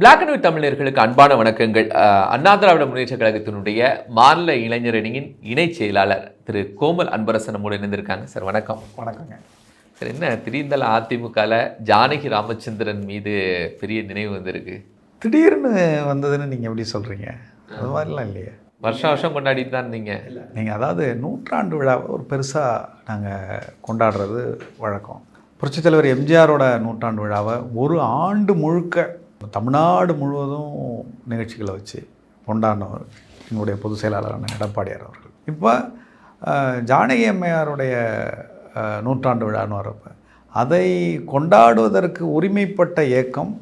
Black and white தமிழர்களுக்கு அன்பான வணக்கங்கள். அண்ணா திராவிட முன்னேற்ற கழகத்தினுடைய மாநில இளைஞரணியின் இணை செயலாளர் திரு கோமல் அன்பரசன் நம்மோடு இணைந்திருக்காங்க. சார் வணக்கம். வணக்கங்க. சார் என்ன திடீர்னு அதிமுகவில் ஜானகி ராமச்சந்திரன் மீது பெரிய நினைவு வந்திருக்கு? திடீர்னு வந்ததுன்னு நீங்கள் எப்படி சொல்கிறீங்க அது மாதிரிலாம் இல்லையே. வருஷம் வருஷம் கொண்டாடிட்டு தான் இருந்தீங்க. நீங்கள் அதாவது நூற்றாண்டு விழாவை ஒரு பெருசாக நாங்கள் கொண்டாடுறது வழக்கம். புரட்சித் தலைவர் எம்ஜிஆரோட நூற்றாண்டு விழாவை ஒரு ஆண்டு முழுக்க தமிழ்நாடு முழுவதும் நிகழ்ச்சிகளை வச்சு கொண்டாடினவர் எங்களுடைய பொதுச் செயலாளரான எடப்பாடியார் அவர்கள். இப்போ ஜானகி அம்மையாருடைய நூற்றாண்டு விழான்னு வரப்ப அதை கொண்டாடுவதற்கு உரிமைப்பட்ட இயக்கம்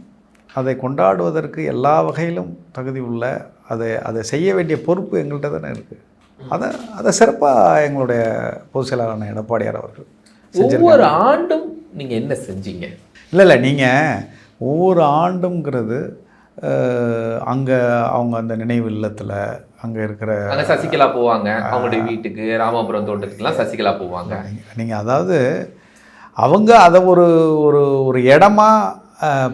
அதை கொண்டாடுவதற்கு எல்லா வகையிலும் தகுதி உள்ள அதை அதை செய்ய வேண்டிய பொறுப்பு எங்கள்கிட்ட தானே இருக்குது அதை அதை சிறப்பாக எங்களுடைய பொதுச் செயலாளரான எடப்பாடியார் அவர்கள் ஒவ்வொரு ஆண்டும் நீங்க என்ன செஞ்சீங்க? இல்லை இல்லை நீங்கள் ஒவ்வொரு ஆண்டுங்கிறது அங்கே அவங்க அந்த நினைவு இல்லத்தில் அங்கே இருக்கிற அங்க சசிகலா போவாங்க. அவங்களுடைய வீட்டுக்கு ராமாபுரம் தோட்டத்துக்குலாம் சசிகலா போவாங்க. நீங்கள் அதாவது அவங்க அதை ஒரு ஒரு ஒரு இடமா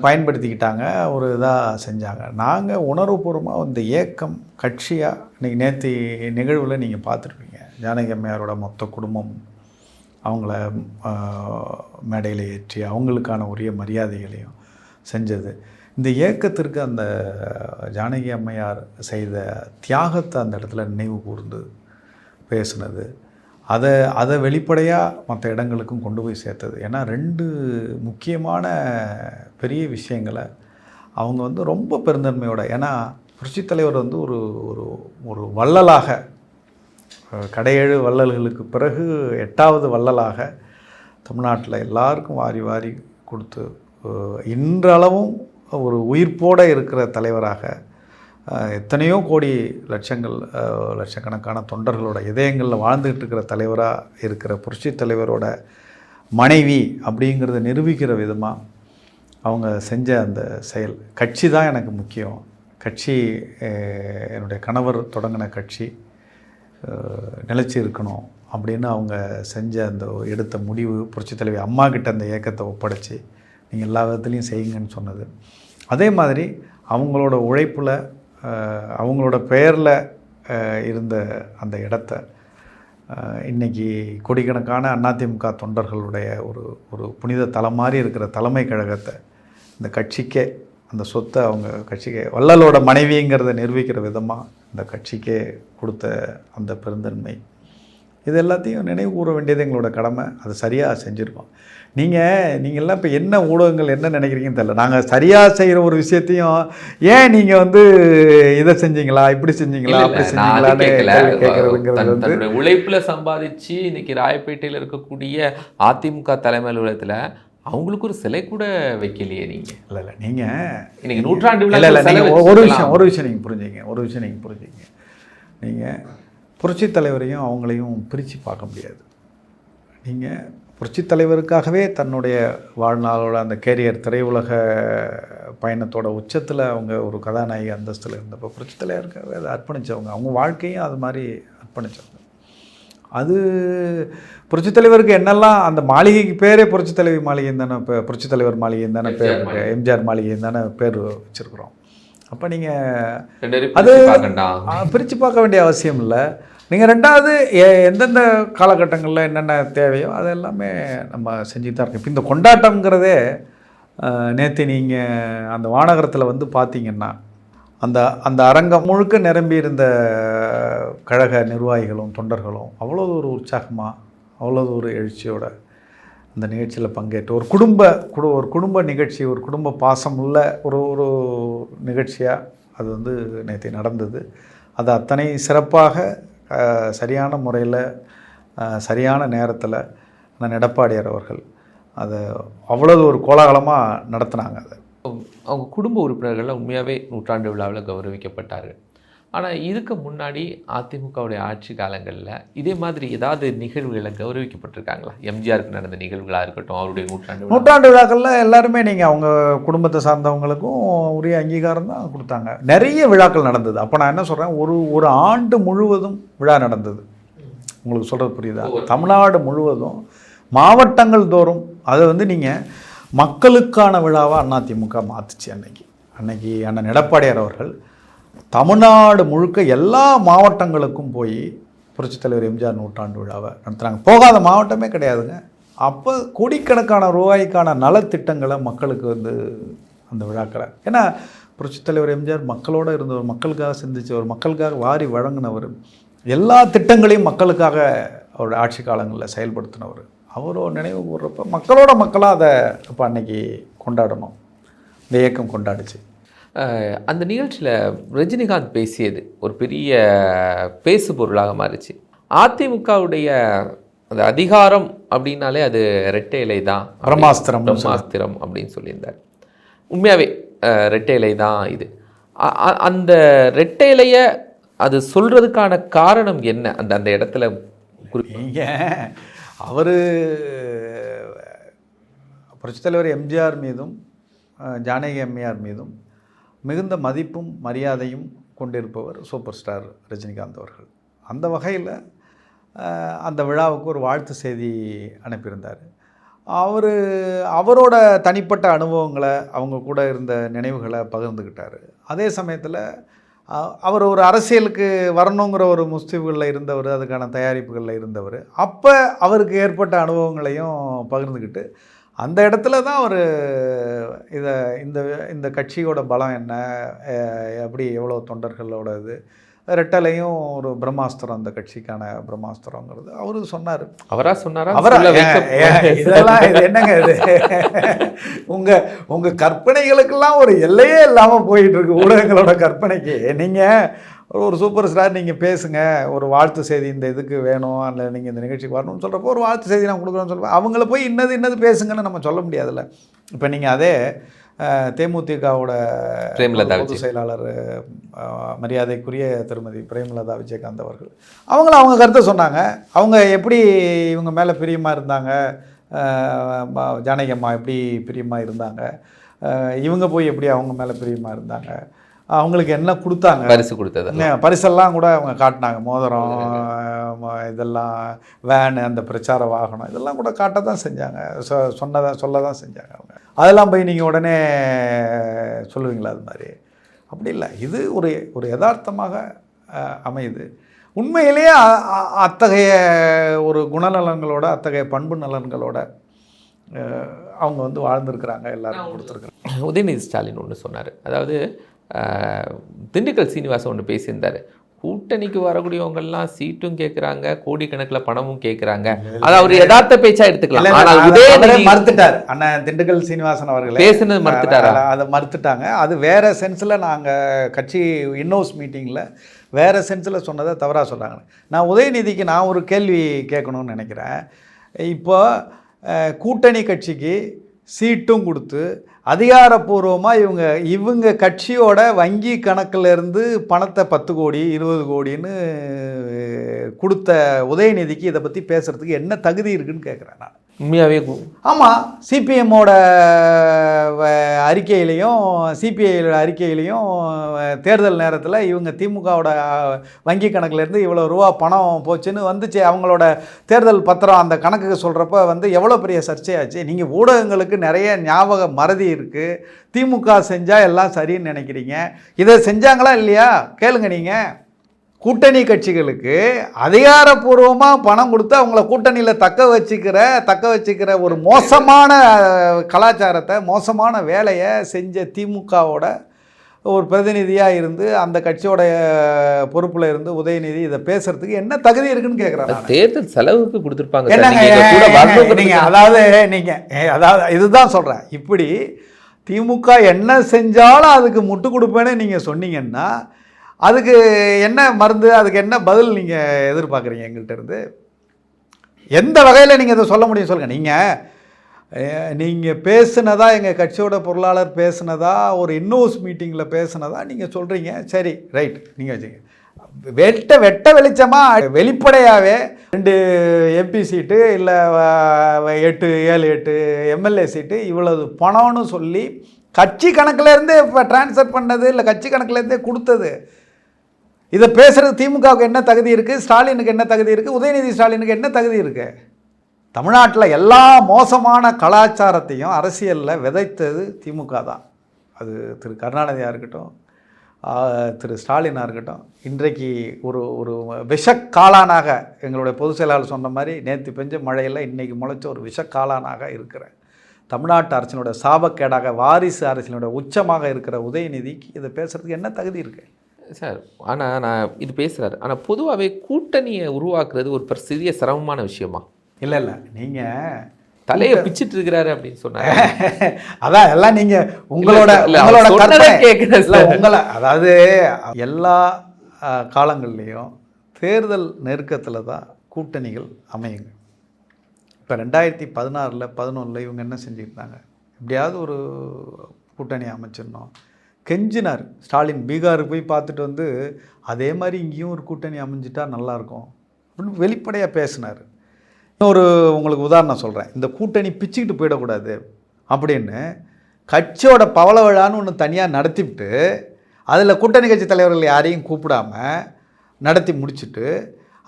பயன்படுத்திக்கிட்டாங்க ஒரு இதாக செஞ்சாங்க. நாங்கள் உணர்வுபூர்வமாக இந்த ஏக்கம் கட்சியாக இன்றைக்கி நேற்று நிகழ்வில் நீங்கள் பார்த்துருப்பீங்க. ஜானகி அம்மையாரோட மொத்த குடும்பம் அவங்கள மேடையில் ஏற்றி அவங்களுக்கான உரிய மரியாதைகளையும் செஞ்சது. இந்த ஏக்கத்திற்கு அந்த ஜானகி அம்மையார் செய்த தியாகத்தை அந்த இடத்துல நினைவு கூர்ந்து பேசுனது. அதை அதை வெளிப்படையாக மற்ற இடங்களுக்கும் கொண்டு போய் சேர்த்தது. ஏன்னா ரெண்டு முக்கியமான பெரிய விஷயங்களை அவங்க வந்து ரொம்ப பெருந்தன்மையோட ஏன்னா புரட்சி தலைவர் வந்து ஒரு ஒரு ஒரு வள்ளலாக கடையேழு வள்ளல்களுக்கு பிறகு எட்டாவது வள்ளலாக தமிழ்நாட்டில் எல்லாருக்கும் வாரி வாரி கொடுத்து இன்றளவும் ஒரு உயிர்ப்போடு இருக்கிற தலைவராக எத்தனையோ கோடி லட்சங்கள் லட்சக்கணக்கான தொண்டர்களோட இதயங்களில் வாழ்ந்துக்கிட்டு இருக்கிற தலைவராக இருக்கிற புரட்சி தலைவரோட மனைவி அப்படிங்கிறத நிரூபிக்கிற விதமாக அவங்க செஞ்ச அந்த செயல். கட்சி தான் எனக்கு முக்கியம். கட்சி என்னுடைய கணவர் தொடங்கின கட்சி நிலச்சி இருக்கணும் அப்படின்னு அவங்க செஞ்ச அந்த எடுத்த முடிவு புரட்சித் தலைவி அம்மா கிட்ட அந்த இயக்கத்தை ஒப்படைச்சி நீங்கள் எல்லா விதத்துலேயும் செய்யுங்கன்னு சொன்னது. அதே மாதிரி அவங்களோட உழைப்பில் அவங்களோட பெயரில் இருந்த அந்த இடத்த இன்றைக்கி இன்னைக்கு கோடிக்கணக்கான அதிமுக தொண்டர்களுடைய ஒரு ஒரு புனித தலம் மாதிரி இருக்கிற தலைமை கழகத்தை இந்த கட்சிக்கே அந்த சொத்தை அவங்க கட்சிக்கு வள்ளலோட மனைவிங்கிறத நிரூபிக்கிற விதமாக இந்த கட்சிக்கே கொடுத்த அந்த பெருந்தன்மை. இது எல்லாத்தையும் நினைவு கூற வேண்டியது எங்களோட கடமை. அது சரியாக செஞ்சுருக்கோம். நீங்கள் நீங்கள்லாம் இப்போ என்ன ஊடகங்கள் என்ன நினைக்கிறீங்கன்னு தெரியல. நாங்கள் சரியாக செய்கிற ஒரு விஷயத்தையும் ஏன் நீங்கள் வந்து இதை செஞ்சீங்களா? இப்படி செஞ்சீங்களா? அப்படி செஞ்சீங்களான்னு கேட்குறதுங்கிறது வந்து உழைப்புல சம்பாதிச்சு இன்னைக்கு ராயப்பேட்டையில இருக்கக்கூடிய அதிமுக தலைமை அலுவலகத்துல அவங்களுக்கு ஒரு சிலை கூட வைக்கலையே நீங்க. இல்லை இல்லை நீங்கள் இன்னைக்கு நூற்றாண்டு இல்லை இல்லை நீங்கள் ஒரு விஷயம். ஒரு விஷயம் நீங்கள் புரிஞ்சுங்க ஒரு விஷயம் நீங்கள் புரிஞ்சுங்க நீங்கள் புரட்சித் தலைவரையும் அவங்களையும் பிரித்து பார்க்க முடியாது. நீங்கள் புரட்சித் தலைவருக்காகவே தன்னுடைய வாழ்நாளோட அந்த கேரியர் திரையுலக பயணத்தோட உச்சத்தில் அவங்க ஒரு கதாநாயகி அந்தஸ்தில் இருந்தப்போ புரட்சித் தலைவருக்காகவே அதை அர்ப்பணித்தவங்க அவங்க வாழ்க்கையும் அது மாதிரி அர்ப்பணித்தவங்க அது புரட்சித் தலைவருக்கு என்னெல்லாம் அந்த மாளிகைக்கு பேரே புரட்சித் தலைவி மாளிகைன்னு தானே இப்போ புரட்சித் தலைவர் மாளிகைன்னு தானே பேர் எம்ஜிஆர் மாளிகைன்னு தானே பேர் வச்சுருக்குறோம். அப்போ நீங்கள் அது- பிரித்து பார்க்க வேண்டிய அவசியம் இல்லை. நீங்கள் ரெண்டாவது எ- எந்தெந்த காலகட்டங்களில் என்னென்ன தேவையோ அது எல்லாமே நம்ம செஞ்சுட்டு தான் இருக்கோம். இப்போ இந்த கொண்டாட்டம்ங்கிறதே நேற்று நீங்கள் அந்த வானகரத்தில் வந்து பார்த்தீங்கன்னா அந்த அந்த அரங்கம் முழுக்க நிரம்பி இருந்த கழக நிர்வாகிகளும் தொண்டர்களும் அவ்வளோ ஒரு உற்சாகமாக அவ்வளோ ஒரு எழுச்சியோட அந்த நிகழ்ச்சியில் பங்கேற்று ஒரு குடும்ப குடு ஒரு குடும்ப நிகழ்ச்சி ஒரு குடும்ப பாசம் உள்ள ஒரு ஒரு நிகழ்ச்சியாக அது வந்து நேற்று நடந்தது. அது அத்தனை சிறப்பாக சரியான முறையில் சரியான நேரத்தில் நான் எடப்பாடியார் அவர்கள் அதை அவ்வளவு ஒரு கோலாகலமாக நடத்தினாங்க அதை. அவங்க குடும்ப உறுப்பினர்கள்லாம் உண்மையாகவே நூற்றாண்டு விழாவில் கௌரவிக்கப்பட்டார்கள். ஆனா இதுக்கு முன்னாடி அதிமுகவுடைய ஆட்சி காலங்கள்ல இதே மாதிரி ஏதாவது நிகழ்வுகளை கௌரவிக்கப்பட்டிருக்காங்களா எம்ஜிஆருக்கு நடந்த நிகழ்வுகளா இருக்கட்டும் அவருடைய நூற்றாண்டு நூற்றாண்டு விழாக்களில் எல்லாருமே நீங்கள் அவங்க குடும்பத்தை சார்ந்தவங்களுக்கும் உரிய அங்கீகாரம் தான் கொடுத்தாங்க. நிறைய விழாக்கள் நடந்தது. அப்போ நான் என்ன சொல்கிறேன் ஒரு ஒரு ஆண்டு முழுவதும் விழா நடந்தது. உங்களுக்கு சொல்கிறது புரியுதா? தமிழ்நாடு முழுவதும் மாவட்டங்கள் தோறும் அதை வந்து நீங்கள் மக்களுக்கான விழாவாக அதிமுக மாற்றுச்சு அன்னைக்கு. அன்னைக்கு அண்ணன் எடப்பாடியார் அவர்கள் தமிழ்நாடு முழுக்க எல்லா மாவட்டங்களுக்கும் போய் புரட்சித் தலைவர் எம்ஜிஆர் நூற்றாண்டு விழாவை நடத்துகிறாங்க போகாத மாவட்டமே கிடையாதுங்க. அப்போ கோடிக்கணக்கான ரூபாய்க்கான நலத்திட்டங்களை மக்களுக்கு வந்து அந்த விழாக்களை. ஏன்னா புரட்சித் தலைவர் எம்ஜிஆர் மக்களோட இருந்தவர் மக்களுக்காக சிந்திச்சவர் மக்களுக்காக வாரி வழங்கினவர் எல்லா திட்டங்களையும் மக்களுக்காக அவருடைய ஆட்சி காலங்களில் செயல்படுத்தினவர். அவரோ நினைவு கூறுறப்ப மக்களோட மக்களாக அதை இப்போ அன்னைக்கு கொண்டாடணும். இந்த இயக்கம் கொண்டாடுச்சு. அந்த நிகழ்ச்சியில் ரஜினிகாந்த் பேசியது ஒரு பெரிய பேசு பொருளாக மாறிச்சு. அதிமுகவுடைய அந்த அதிகாரம் அப்படின்னாலே அது ரெட்டை இலை தான் பிரம்மாஸ்திரம் பிரம்மாஸ்திரம் அப்படின்னு சொல்லியிருந்தார். உண்மையாகவே ரெட்டை இலை தான் இது. அந்த ரெட்டை இலையை அது சொல்கிறதுக்கான காரணம் என்ன? அந்த அந்த இடத்துல குறி நீங்க அவர் புரட்சித் தலைவர் எம்ஜிஆர் மீதும் ஜானகி அம்மையார் மீதும் மிகுந்த மதிப்பும் மரியாதையும் கொண்டிருப்பவர் சூப்பர் ஸ்டார் ரஜினிகாந்த் அவர்கள். அந்த வகையில் அந்த விழாவுக்கு ஒரு வாழ்த்து செய்தி அனுப்பியிருந்தார். அவர் அவரோட தனிப்பட்ட அனுபவங்களை அவங்க கூட இருந்த நினைவுகளை பகிர்ந்துக்கிட்டார் அதே சமயத்தில் அவர் ஒரு அரசியலுக்கு வரணுங்கிற ஒரு முஸ்தீவுகளில் இருந்தவர் அதுக்கான தயாரிப்புகளில் இருந்தவர். அப்போ அவருக்கு ஏற்பட்ட அனுபவங்களையும் பகிர்ந்துக்கிட்டு அந்த இடத்துல தான் அவர் இதை இந்த இந்த கட்சியோட பலம் என்ன எப்படி எவ்வளோ தொண்டர்களோட இது ரெட்டலையும் ஒரு பிரம்மாஸ்திரம் அந்த கட்சிக்கான பிரம்மாஸ்திரங்கிறது. அவரு சொன்னார். அவரா சொன்னாரா? அவரா இதெல்லாம் இது என்னங்க இது? உங்க உங்க கற்பனைகளுக்கெல்லாம் ஒரு எல்லையே இல்லாம போயிட்டு இருக்கு ஊடகங்களோட கற்பனைக்கு. நீங்க ஒரு சூப்பர் ஸ்டார் நீங்க பேசுங்க ஒரு வாழ்த்து செய்தி இந்த இதுக்கு வேணும் இல்லை நீங்க இந்த நிகழ்ச்சிக்கு வரணும்னு சொல்றப்போ ஒரு வாழ்த்து செய்தி நான் கொடுக்குறேன்னு சொல்லுவேன் அவங்கள போய் இன்னது இன்னது பேசுங்கன்னு நம்ம சொல்ல முடியாதுல்ல. இப்போ நீங்க அதே தேமுதிகவோட பொதுச் செயலாளர் மரியாதைக்குரிய திருமதி பிரேமலதா விஜயகாந்த் அவர்கள் அவங்களும் அவங்க கருத்தை சொன்னாங்க. அவங்க எப்படி இவங்க மேலே பிரியமாக இருந்தாங்க? ஜானகி அம்மா எப்படி பிரியமாக இருந்தாங்க? இவங்க போய் எப்படி அவங்க மேலே பிரியமாக இருந்தாங்க? அவங்களுக்கு என்ன கொடுத்தாங்க? பரிசு கொடுத்தது. பரிசெல்லாம் கூட அவங்க காட்டினாங்க. மோதிரம் இதெல்லாம் வேனு அந்த பிரச்சார வாகனம் இதெல்லாம் கூட காட்ட தான் செஞ்சாங்க. சொ சொன்னதா சொல்ல தான் செஞ்சாங்க அவங்க. அதெல்லாம் போய் நீங்கள் உடனே சொல்லுவீங்களா அது மாதிரி? அப்படி இல்லை. இது ஒரு ஒரு யதார்த்தமாக அமையுது. உண்மையிலேயே அத்தகைய ஒரு குணநலன்களோட அத்தகைய பண்பு நலன்களோட அவங்க வந்து வாழ்ந்திருக்கிறாங்க எல்லாரும் கொடுத்துருக்குறாங்க. உதயநிதி ஸ்டாலின் ஒன்று சொன்னார். அதாவது திண்டுக்கல் சீனிவாசன் ஒன்று பேசியிருந்தார். கூட்டணிக்கு வரக்கூடியவங்கெல்லாம் சீட்டும் கேட்குறாங்க கோடிக்கணக்கில் பணமும் கேட்குறாங்க அது அவர் யதார்த்த பேச்சா எடுத்துக்கலாம். ஆனால் உதயநிதி மறுத்துட்டார். அண்ணன் திண்டுக்கல் சீனிவாசன் அவர்களே. பேசுனது மறுத்துட்டாரா? அதை மறுத்துட்டாங்க. அது வேற சென்ஸில் நாங்கள் கட்சி இன்னோஸ் மீட்டிங்கில் வேற சென்ஸில் சொன்னதை தவறாக சொல்கிறாங்க நான் உதயநிதிக்கு நான் ஒரு கேள்வி கேட்கணும்னு நினைக்கிறேன். இப்போ கூட்டணி கட்சிக்கு சீட்டும் கொடுத்து அதிகாரப்பூர்வமாக இவங்க இவங்க கட்சியோட வங்கி கணக்குல இருந்து பணத்தை பத்து கோடி இருபது கோடின்னு கொடுத்த உதயநிதிக்கு இதை பற்றி பேசுகிறதுக்கு என்ன தகுதி இருக்குன்னு கேட்குறேன் நான். உண்மையாகவே ஆமாம் சிபிஎம்மோட அறிக்கையிலையும் சிபிஐயோட அறிக்கையிலையும் தேர்தல் நேரத்தில் இவங்க திமுகவோட வங்கி கணக்குலேருந்து இவ்வளோ ரூபா பணம் போச்சுன்னு வந்துச்சு. அவங்களோட தேர்தல் பத்திரம் அந்த கணக்குக்கு சொல்கிறப்ப வந்து எவ்வளோ பெரிய சர்ச்சையாச்சு? நீங்கள் ஊடகங்களுக்கு நிறைய ஞாபக மறதி இருக்குது திமுக செஞ்சால் எல்லாம் சரின்னு நினைக்கிறீங்க. இதை செஞ்சாங்களா இல்லையா? கேளுங்க நீங்கள் கூட்டணி கட்சிகளுக்கு அதிகாரப்பூர்வமாக பணம் கொடுத்து அவங்கள கூட்டணியில் தக்க வச்சுக்கிற தக்க வச்சுக்கிற ஒரு மோசமான கலாச்சாரத்தை மோசமான வேலையை செஞ்ச திமுகவோட ஒரு பிரதிநிதியாக இருந்து அந்த கட்சியோட பொறுப்பில் இருந்து உதயநிதி இதை பேசுறதுக்கு என்ன தகுதி இருக்குன்னு கேட்குறாங்க தேர்தல் செலவுக்கு கொடுத்துருப்பாங்க. என்னங்க நீங்க இதை கூட ஏங்க, வரணுங்கிறதுக்கு- நீங்க அதாவது நீங்க ஏ, அதாவது இதுதான் சொல்றேன் இப்படி திமுக என்ன செஞ்சாலும் அதுக்கு முட்டு கொடுப்பேன்னு நீங்க சொன்னீங்கன்னா அதுக்கு என்ன மருந்து அதுக்கு என்ன பதில் நீங்கள் எதிர்பார்க்குறீங்க எங்கள்கிட்ட இருந்து? எந்த வகையில் நீங்கள் இதை சொல்ல முடியும் சொல்லுங்கள் நீங்கள் நீங்கள் பேசுனதா எங்கள் கட்சியோட பொருளாளர் பேசுனதா ஒரு இன்னோஸ் மீட்டிங்கில் பேசுனதா நீங்கள் சொல்கிறீங்க சரி ரைட் நீங்கள் வச்சுங்க. வெட்ட வெட்ட வெளிச்சமாக வெளிப்படையாகவே ரெண்டு எம்பி சீட்டு இல்லை எட்டு ஏழு எட்டு எம்எல்ஏ சீட்டு இவ்வளவு பணம்னு சொல்லி கட்சி கணக்கிலேருந்தே இப்போ டிரான்ஸ்ஃபர் பண்ணது இல்லை கட்சி கணக்குலேருந்தே கொடுத்தது இதை பேசுறது திமுகவுக்கு என்ன தகுதி இருக்குது ஸ்டாலினுக்கு என்ன தகுதி இருக்குது உதயநிதி ஸ்டாலினுக்கு என்ன தகுதி இருக்குது தமிழ்நாட்டில் எல்லா மோசமான கலாச்சாரத்தையும் அரசியலில் விதைத்தது திமுக தான். அது திரு கருணாநிதியாக இருக்கட்டும் திரு ஸ்டாலினாக இருக்கட்டும். இன்றைக்கு ஒரு ஒரு விஷக்காளானாக எங்களுடைய பொதுச் செயலாளர் சொன்ன மாதிரி நேற்று பெஞ்ச மழையில் இன்றைக்கி முளைச்ச ஒரு விஷக்காளானாக இருக்கிற தமிழ்நாட்டு அரசினோட சாபக்கேடாக வாரிசு அரசினோட உச்சமாக இருக்கிற உதயநிதிக்கு இதை பேசுகிறதுக்கு என்ன தகுதி இருக்குது சார் ஆனால் நான் இது பேசுகிறாரு ஆனால் பொதுவாகவே கூட்டணியை உருவாக்குறது ஒரு சிறிய சிரமமான விஷயமா? இல்லை இல்லை. நீங்கள் தலையை பிச்சிட்டு இருக்கிறாரு அப்படின்னு சொன்னாரு. அதான் எல்லாம் நீங்க உங்களோட உங்களோட கற்பனை. உங்களை அதாவது எல்லா காலங்கள்லேயும் தேர்தல் நெருக்கத்தில் தான் கூட்டணிகள் அமையுங்க. இப்போ ரெண்டாயிரத்தி பதினாறில் பதினொன்றில் இவங்க என்ன செஞ்சுருந்தாங்க? எப்படியாவது ஒரு கூட்டணி அமைச்சிடணும். கெஞ்சினார். ஸ்டாலின் பீகாருக்கு போய் பார்த்துட்டு வந்து அதே மாதிரி இங்கேயும் ஒரு கூட்டணி அமைஞ்சிட்டா நல்லாயிருக்கும். அப்படின்னு வெளிப்படையாக பேசினார். இன்னொரு உங்களுக்கு உதாரணம் சொல்கிறேன் இந்த கூட்டணி பிச்சுக்கிட்டு போயிடக்கூடாது அப்படின்னு கட்சியோட பவள விழான்னு ஒன்று தனியாக நடத்திவிட்டு அதில் கூட்டணி கட்சி தலைவர்கள் யாரையும் கூப்பிடாம நடத்தி முடிச்சுட்டு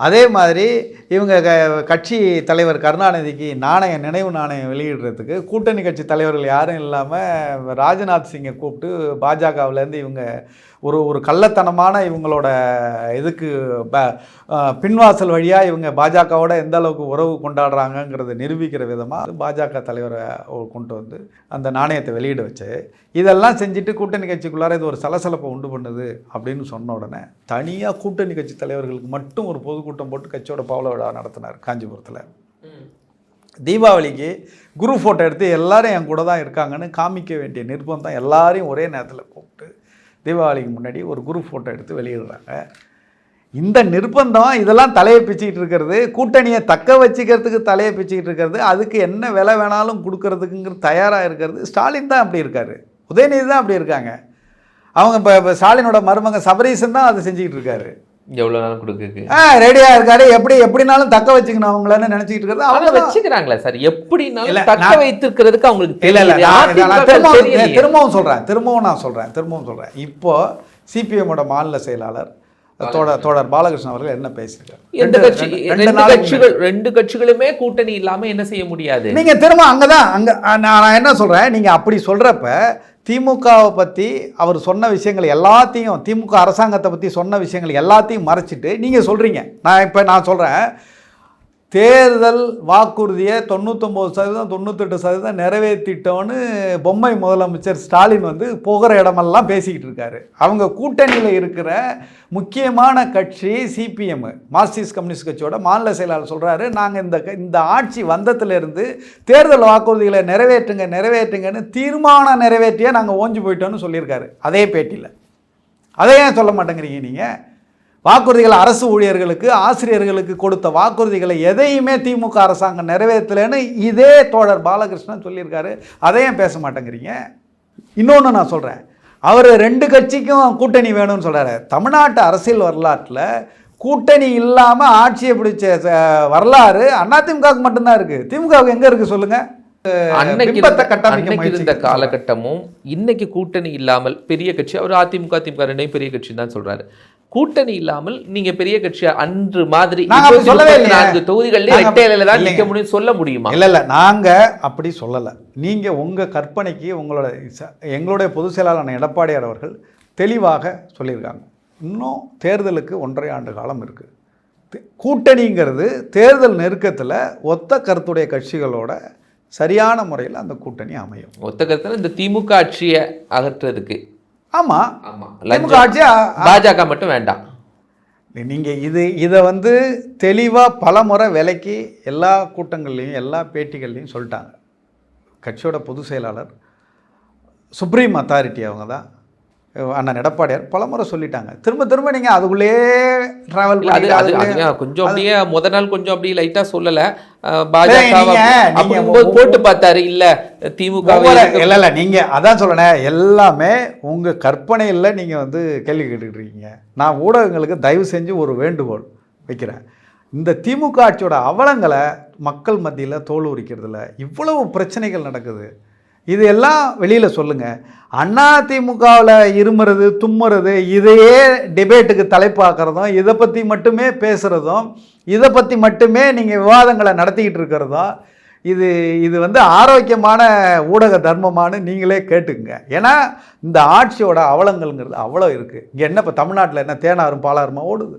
அதே மாதிரி இவங்க க கட்சி தலைவர் கருணாநிதிக்கு நாணயம் நினைவு நாணயம் வெளியிடுறதுக்கு கூட்டணி கட்சி தலைவர்கள் யாரும் இல்லாமல் ராஜ்நாத் சிங்கை கூப்பிட்டு பாஜகவுலேருந்து இவங்க ஒரு ஒரு கள்ளத்தனமான இவங்களோட இதுக்கு ப பின்வாசல் வழியாக இவங்க பாஜகவோட எந்த அளவுக்கு உறவு கொண்டாடுறாங்கங்கிறத நிரூபிக்கிற விதமாக பாஜக தலைவரை கொண்டு வந்து அந்த நாணயத்தை வெளியிட வச்சு இதெல்லாம் செஞ்சுட்டு கூட்டணி கட்சிக்குள்ளார இது ஒரு சலசலப்பை உண்டு பண்ணுது அப்படின்னு சொன்ன உடனே தனியாக கூட்டணி கட்சி தலைவர்களுக்கு மட்டும் ஒரு பொதுக்கூட்டம் போட்டு கட்சியோட பவள விழா நடத்தினார் காஞ்சிபுரத்தில். தீபாவளிக்கு குரு ஃபோட்டோ எடுத்து எல்லாரும் என் கூட தான் இருக்காங்கன்னு காமிக்க வேண்டிய நிர்பந்தம் எல்லாரையும் ஒரே நேரத்தில் கூப்பிட்டு தீபாவளிக்கு முன்னாடி ஒரு குரு ஃபோட்டோ எடுத்து வெளியிடுறாங்க. இந்த நிர்பந்தம் இதெல்லாம் தலையை பிச்சுக்கிட்டு இருக்கிறது கூட்டணியை தக்க வச்சுக்கிறதுக்கு தலையை பிச்சுக்கிட்டு இருக்கிறது அதுக்கு என்ன விலை வேணாலும் கொடுக்கறதுக்குங்கிற தயாராக இருக்கிறது. ஸ்டாலின் தான் அப்படி இருக்காரு. உதயநிதி தான் அப்படி இருக்காங்க. அவங்க இப்போ இப்போ ஸ்டாலினோட மருமக சபரீசன் தான் அதை செஞ்சுக்கிட்டு இருக்காரு. எவ்வளோ நாளும் கொடுக்குறது ஆ ரெடியாக இருக்காரு. எப்படி எப்படினாலும் தக்க வச்சுக்கணும் அவங்களன்னு நினச்சிக்கிட்டு இருக்கிறது. அவங்க வச்சுக்கிறாங்களே சார். எப்படினாலும் தக்க வைத்திருக்கிறதுக்கு அவங்களுக்கு இல்ல இல்ல திரும்பவும் தெரியலையே. திரும்பவும் நான் சொல்றேன். திரும்பவும் சொல்றேன். இப்போ சிபிஎம்மோட மாநில செயலாளர் தோழர் தோழர் பாலகிருஷ்ணன் அவர்கள் என்ன பேசியிருக்காரு? ரெண்டு- கட்சி ரெண்டு- கட்சிகள் ரெண்டு கட்சிகளுமே கூட்டணி இல்லாம என்ன செய்ய முடியாது? நீங்க திரும்ப அங்கதான் அங்க நான் என்ன சொல்றேன்? நீங்க அப்படி சொல்றப்ப திமுகவை பற்றி அவர் சொன்ன விஷயங்கள் எல்லாத்தையும் திமுக அரசாங்கத்தை பற்றி சொன்ன விஷயங்கள் எல்லாத்தையும் மறைச்சிட்டு நீங்கள் சொல்கிறீங்க நான் இப்போ நான் சொல்கிறேன் தேர்தல் வாக்குறுதியை தொண்ணூத்தொம்பது சதவீதம் தொண்ணூத்தெட்டு சதவீதம் நிறைவேற்றிட்டோன்னு பொம்மை முதலமைச்சர் ஸ்டாலின் வந்து போகிற இடமெல்லாம் பேசிக்கிட்டு இருக்காரு. அவங்க கூட்டணியில் இருக்கிற முக்கியமான கட்சி சிபிஎம் மார்க்சிஸ்ட் கம்யூனிஸ்ட் கட்சியோட மாநில செயலாளர் சொல்கிறாரு நாங்கள் இந்த க- இந்த ஆட்சி வந்ததுலேருந்து தேர்தல் வாக்குறுதிகளை நிறைவேற்றுங்க நிறைவேற்றுங்கன்னு தீர்மானம் நிறைவேற்றியே நாங்கள் ஓஞ்சு போயிட்டோன்னு சொல்லியிருக்காரு அதே பேட்டியில். அதை ஏன் சொல்ல மாட்டேங்கிறீங்க நீங்கள் வாக்குறுதிகள் அரசு ஊழியர்களுக்கு ஆசிரியர்களுக்கு கொடுத்த வாக்குறுதிகளை எதையுமே திமுக அரசாங்கம் நிறைவேற்றலைன்னு இதே தோழர் பாலகிருஷ்ணன் சொல்லியிருக்காரு. அதை ஏன் பேச மாட்டேங்கிறீங்க. இன்னொன்று நான் சொல்கிறேன் அவர் ரெண்டு கட்சிக்கும் கூட்டணி வேணும்னு சொல்கிறாரு தமிழ்நாட்டு அரசியல் வரலாற்றில் கூட்டணி இல்லாமல் ஆட்சியை பிடிச்ச வரலாறு அதிமுகவுக்கு மட்டும்தான் இருக்குது திமுகவுக்கு எங்கே இருக்குது சொல்லுங்கள் இருந்த-. காலகட்டமும் இன்னைக்கு கூட்டணி இல்லாமல் பெரிய கட்சி அவர் அதிமுக திமுக ரெண்டையும் பெரிய கட்சி தான் சொல்றாரு. கூட்டணி இல்லாமல் நீங்க பெரிய கட்சி அன்று மாதிரி நாங்க சொல்லவே. நான்கு தொகுதிகளில் நாங்க இரட்டையில தான். நிக்க முடியும் சொல்ல முடியுமா? இல்லை இல்லை. நாங்கள் அப்படி சொல்லலை. நீங்கள் உங்கள் கற்பனைக்கு உங்களோட எங்களுடைய பொதுச் செயலாளர் எடப்பாடியார் அவர்கள் தெளிவாக சொல்லியிருக்காங்க. இன்னும் தேர்தலுக்கு ஒன்றரை ஆண்டு காலம் இருக்குது கூட்டணிங்கிறது தேர்தல் நெருக்கத்தில் ஒத்த கருத்துடைய கட்சிகளோட சரியான முறையில் அந்த கூட்டணி அமையும். ஒத்த கருத்துல இந்த திமுக ஆட்சியை அகற்றுறதுக்கு. ஆமாம் ஆமா. திமுக ஆட்சி பாஜக மட்டும் வேண்டாம். நீங்கள் இது இதை வந்து தெளிவாக பலமுறை விலைக்கு எல்லா கூட்டங்கள்லையும் எல்லா பேட்டிகள்லையும் சொல்லிட்டாங்க. கட்சியோட பொதுச் செயலாளர் சுப்ரீம் அத்தாரிட்டி அவங்க தான். அண்ணன் எடப்பாடியார் பலமுறை சொல்லிட்டாங்க. திரும்ப திரும்ப நீங்கள் அதுக்குள்ளேயே ட்ராவல் அது அது கொஞ்சம் அப்படியே முத நாள் கொஞ்சம் அப்படியே லைட்டா சொல்லல. பாஜக போட்டு பார்த்தாரு. இல்ல திமுக இல்லை இல்லை நீங்கள் அதான் சொல்கிறேன் எல்லாமே உங்கள் கற்பனையில் நீங்கள் வந்து கேள்வி கேட்டுக்கிட்டு இருக்கீங்க. நான் ஊடகங்களுக்கு தயவு செஞ்சு ஒரு வேண்டுகோள் வைக்கிறேன். இந்த திமுக ஆட்சியோட அவலங்களை மக்கள் மத்தியில் தோல் உரிக்கிறதுல இவ்வளவு பிரச்சனைகள் நடக்குது. இது எல்லாம் வெளியில் சொல்லுங்கள் அண்ணா திமுகவில் இருமுறது தும்முறது இதையே டிபேட்டுக்கு தலைப்பாக்குறதும் இதை பற்றி மட்டுமே பேசுகிறதும் இதை பற்றி மட்டுமே நீங்கள் விவாதங்களை நடத்திக்கிட்டு இருக்கிறதும் இது இது வந்து ஆரோக்கியமான ஊடக தர்மமானு நீங்களே கேட்டுக்குங்க. ஏன்னா இந்த ஆட்சியோட அவலங்கள்ங்கிறது அவ்வளோ இருக்குது இங்கே என்ன இப்போ தமிழ்நாட்டில் என்ன தேனாரும் பாலாருமா ஓடுது?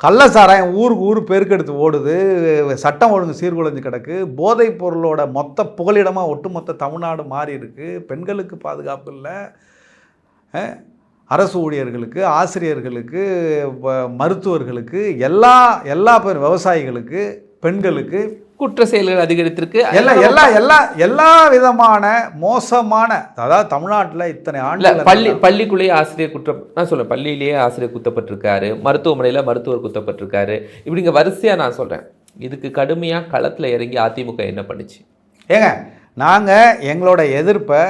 கள்ள சாராயம் ஊருக்கு ஊர் பெருக்கெடுத்து ஓடுது சட்டம் ஒழுங்கு சீர்குலைஞ்சு கிடக்கு போதைப் பொருளோட மொத்த புகலிடமாக ஒட்டுமொத்த தமிழ்நாடு மாறி இருக்குது பெண்களுக்கு பாதுகாப்பு இல்லை அரசு ஊழியர்களுக்கு ஆசிரியர்களுக்கு மருத்துவர்களுக்கு எல்லா எல்லா பேர் விவசாயிகளுக்கு பெண்களுக்கு குற்ற செயல்கள் அதிகரித்திருக்கு. எல்லா எல்லா எல்லா எல்லா விதமான மோசமான அதாவது தமிழ்நாட்டில் இத்தனை ஆண்டுகள் பள்ளி பள்ளிக்குள்ளேயே ஆசிரியர் குற்றம் நான் சொல்றேன் பள்ளியிலேயே ஆசிரியர் குத்தப்பட்டிருக்காரு மருத்துவமனையில மருத்துவர் குத்தப்பட்டிருக்காரு. இப்படிங்க வரிசையா நான் சொல்றேன். இதுக்கு கடுமையா களத்துல இறங்கி அதிமுக என்ன பண்ணுச்சு? ஏங்க நாங்கள் எங்களோட எதிர்ப்பை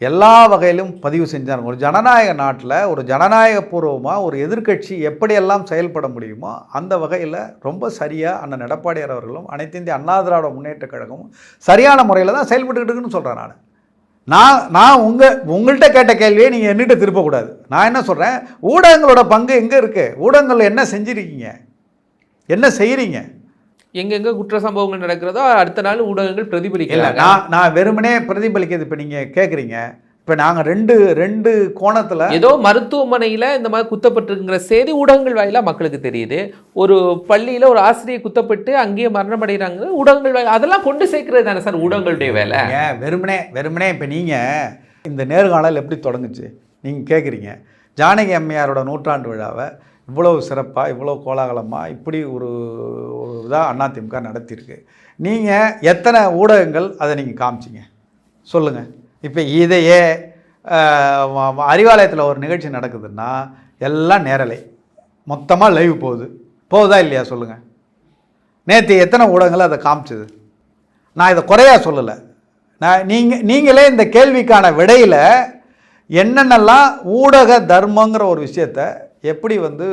எல்லா வகையிலும் பதிவு செஞ்சாங்க. ஒரு ஜனநாயக நாட்டில் ஒரு ஜனநாயகபூர்வமாக ஒரு எதிர்க்கட்சி எப்படியெல்லாம் செயல்பட முடியுமோ அந்த வகையில் ரொம்ப சரியாக அண்ணன் எடப்பாடியார் அவர்களும் அனைத்து இந்திய அண்ணா திராவிட முன்னேற்றக் கழகமும் சரியான முறையில் தான் செயல்பட்டுக்கிட்டு இருக்குன்னு சொல்கிறேன் நான். நான் நான் உங்கள் உங்கள்கிட்ட கேட்ட கேள்வியை நீங்கள் என்னிட்ட திருப்பக்கூடாது. நான் என்ன சொல்கிறேன் ஊடகங்களோட பங்கு எங்கே இருக்குது ஊடகங்கள் என்ன செஞ்சுருக்கீங்க? என்ன செய்கிறீங்க எங்கெங்க குற்ற சம்பவங்கள் நடக்கிறதோ அடுத்த நாள் ஊடகங்கள் இல்லை பிரதிபலிக்கிறாங்க. நான் நான் வெறுமனே பிரதிபலிக்கிறது இப்போ நீங்கள் கேட்குறீங்க இப்போ நாங்கள் ரெண்டு ரெண்டு கோணத்தில் ஏதோ மருத்துவமனையில இந்த மாதிரி குத்தப்பட்டிருக்கிற செய்தி ஊடகங்கள் வாயிலா மக்களுக்கு தெரியுது. ஒரு பள்ளியில ஒரு ஆசிரியர் குத்தப்பட்டு அங்கேயே மரணம் அடைகிறாங்க ஊடகங்கள் வாயிலா அதெல்லாம் கொண்டு சேர்க்கிறது தானே சார் ஊடகங்களுடைய வேலை? ஏன் வெறுமனே வெறுமனே இப்போ நீங்கள் இந்த நேர்காணல் எப்படி தொடங்குச்சு? நீங்கள் கேட்குறீங்க ஜானகி அம்மையாரோட நூற்றாண்டு விழாவை இவ்வளோ சிறப்பாக இவ்வளோ கோலாகலமாக இப்படி ஒரு ஒரு இதாக அதிமுக நடத்தியிருக்கு. நீங்கள் எத்தனை ஊடகங்கள் அதை நீங்கள் காமிச்சிங்க? சொல்லுங்கள் இப்போ இதையே அறிவாலயத்தில் ஒரு நிகழ்ச்சி நடக்குதுன்னா எல்லாம் நேரலை. மொத்தமாக லைவ் போகுது. போகுதா இல்லையா சொல்லுங்கள் நேற்று எத்தனை ஊடகங்கள் அதை காமிச்சது? நான் இதை குறையா சொல்லலை. நான் நீங்கள் நீங்களே இந்த கேள்விக்கான விடையில் என்னென்னலாம் ஊடக தர்மங்கிற ஒரு விஷயத்த எப்படி வந்து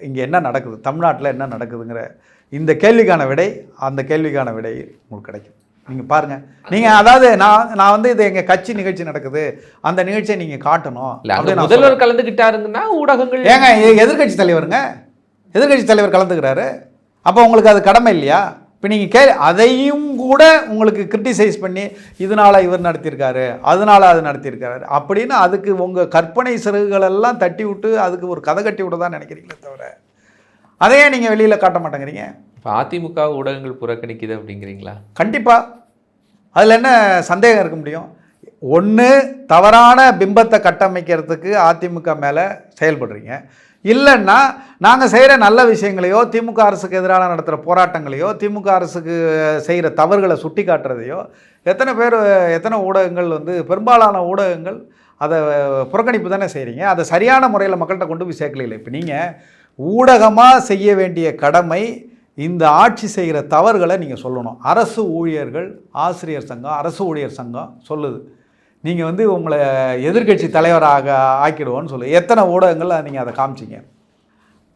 இங்கே என்ன நடக்குது? தமிழ்நாட்டில் என்ன நடக்குதுங்கிற இந்த கேள்விக்கான விடை அந்த கேள்விக்கான விடை உங்களுக்கு கிடைக்கும். நீங்கள் பாருங்கள் நீங்கள் அதாவது நான் நான் வந்து இது எங்கள் கட்சி நிகழ்ச்சி நடக்குது. அந்த நிகழ்ச்சியை நீங்கள் காட்டணும். முதல்வர் கலந்துக்கிட்டாருங்கன்னா ஊடகங்கள் ஏங்க எ- எதிர்க்கட்சி தலைவருங்க. எதிர்க்கட்சி தலைவர் கலந்துக்கிறாரு. அப்போ உங்களுக்கு அது கடமை இல்லையா? இப்போ நீங்கள் கே அதையும் கூட உங்களுக்கு கிரிட்டிசைஸ் பண்ணி இதனால இவர் நடத்தியிருக்காரு அதனால அது நடத்தியிருக்காரு அப்படின்னு அதுக்கு உங்கள் கற்பனை சிறகுகளெல்லாம் தட்டி விட்டு அதுக்கு ஒரு கதை கட்டி விட தான் நினைக்கிறீங்களே தவிர. அதையே நீங்கள் வெளியில் காட்ட மாட்டேங்கிறீங்க? இப்ப அதிமுக ஊடகங்கள் புறக்கணிக்குது அப்படிங்கிறீங்களா? கண்டிப்பாக அதில் என்ன சந்தேகம் இருக்க முடியும்? ஒன்று தவறான பிம்பத்தை கட்டமைக்கிறதுக்கு அதிமுக மேலே செயல்படுறீங்க. இல்லைன்னா நாங்கள் செய்கிற நல்ல விஷயங்களையோ திமுக அரசுக்கு எதிராக நடத்துகிற போராட்டங்களையோ திமுக அரசுக்கு செய்கிற தவறுகளை சுட்டி காட்டுறதையோ எத்தனை பேர் எத்தனை ஊடகங்கள் வந்து பெரும்பாலான ஊடகங்கள் அதை புறக்கணிப்பு தானே செய்கிறீங்க அதை சரியான முறையில் மக்கள்கிட்ட கொண்டு போய் சேர்க்கல இப்போ நீங்கள் ஊடகமாக செய்ய வேண்டிய கடமை இந்த ஆட்சி செய்கிற தவறுகளை நீங்கள் சொல்லணும். அரசு ஊழியர்கள் ஆசிரியர் சங்கம் அரசு ஊழியர் சங்கம் சொல்லுது. நீங்கள் வந்து உங்களை எதிர்க்கட்சி தலைவராக ஆக்கிடுவோன்னு சொல்லு எத்தனை ஊடகங்கள் நீங்கள் அதை காமிச்சிங்க?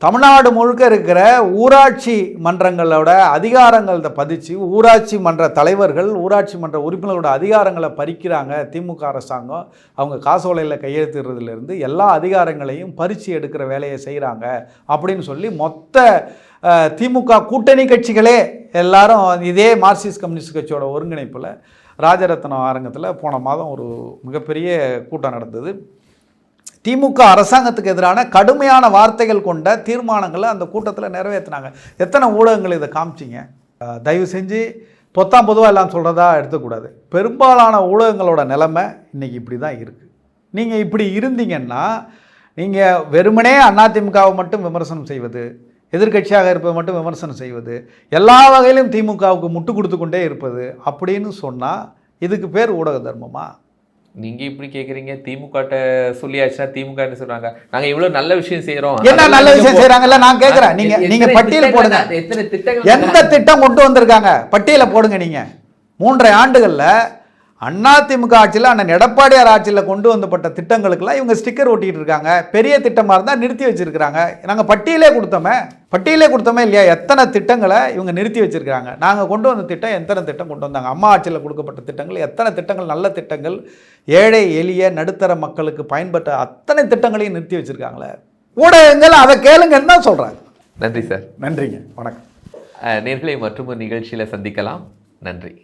தமிழ்நாடு முழுக்க இருக்கிற ஊராட்சி மன்றங்களோட அதிகாரங்களை பதிச்சு ஊராட்சி மன்ற தலைவர்கள் ஊராட்சி மன்ற உறுப்பினர்களோட அதிகாரங்களை பறிக்கிறாங்க திமுக அரசாங்கம். அவங்க காசோலையில் கையெழுத்துறதுலேருந்து எல்லா அதிகாரங்களையும் பறித்து எடுக்கிற வேலையை செய்கிறாங்க அப்படின்னு சொல்லி மொத்த திமுக கூட்டணி கட்சிகளே எல்லாரும் இதே மார்க்சிஸ்ட் கம்யூனிஸ்ட் கட்சியோட ஒருங்கிணைப்பில் ராஜரத்னம் அரங்கத்தில் போன மாதம் ஒரு மிகப்பெரிய கூட்டம் நடந்தது. திமுக அரசாங்கத்துக்கு எதிரான கடுமையான வார்த்தைகள் கொண்ட தீர்மானங்களை அந்த கூட்டத்தில் நிறைவேற்றினாங்க எத்தனை ஊடகங்கள் இதை காமிச்சிங்க? தயவு செஞ்சு பொத்தாம் பொதுவாக எல்லாம் சொல்கிறதா எடுத்துக்கூடாது. பெரும்பாலான ஊடகங்களோட நிலைமை இன்றைக்கி இப்படி தான் இருக்குது நீங்கள் இப்படி இருந்தீங்கன்னா நீங்கள் வெறுமனே அதிமுகவை மட்டும் விமர்சனம் செய்வது எதிர்க்கட்சியாக இருப்பதை மட்டும் விமர்சனம் செய்வது எல்லா வகையிலும் திமுகவுக்கு முட்டு கொடுத்து கொண்டே இருப்பது அப்படின்னு சொன்னால் இதுக்கு பேர் ஊடக தர்மமா? நீங்க இப்படி கேக்குறீங்க. திமுக சொல்லியாச்சுன்னா திமுக என்ன சொல்றாங்க? நாங்க இவ்வளவு நல்ல விஷயம் செய்யறோம் என்ன நல்ல விஷயம் செய்றாங்கல்ல? நான் கேட்குறேன் நீங்க எத்தனை நீங்க பட்டியல் போடுங்க. தான், எத்தனை திட்டங்கள் எந்த திட்டம் கொண்டு வந்திருக்காங்க? பட்டியலை போடுங்க நீங்க. மூன்றரை ஆண்டுகள்ல அதிமுக ஆட்சியில் அண்ணன் எடப்பாடியார் ஆட்சியில் கொண்டு வந்தப்பட்ட திட்டங்களுக்கெல்லாம் இவங்க ஸ்டிக்கர் ஒட்டிட்டு இருக்காங்க. பெரிய திட்டமாக இருந்தால் நிறுத்தி வச்சிருக்கிறாங்க. நாங்கள் பட்டியலே கொடுத்தோமே. பட்டியலே கொடுத்தோமே இல்லையா? எத்தனை திட்டங்களை இவங்க நிறுத்தி வச்சிருக்காங்க நாங்கள் கொண்டு வந்த திட்டம் எத்தனை திட்டம் கொண்டு வந்தாங்க? அம்மா ஆட்சியில் கொடுக்கப்பட்ட திட்டங்கள் எத்தனை திட்டங்கள் நல்ல திட்டங்கள் ஏழை எளிய நடுத்தர மக்களுக்கு பயன்பட்ட அத்தனை திட்டங்களையும் நிறுத்தி வச்சிருக்காங்களே. ஊடகங்கள் அதை கேளுங்கன்னு தான் சொல்கிறாங்க நன்றி சார். நன்றிங்க. வணக்கம். நேர்களை மற்றும் நிகழ்ச்சியில சந்திக்கலாம். நன்றி.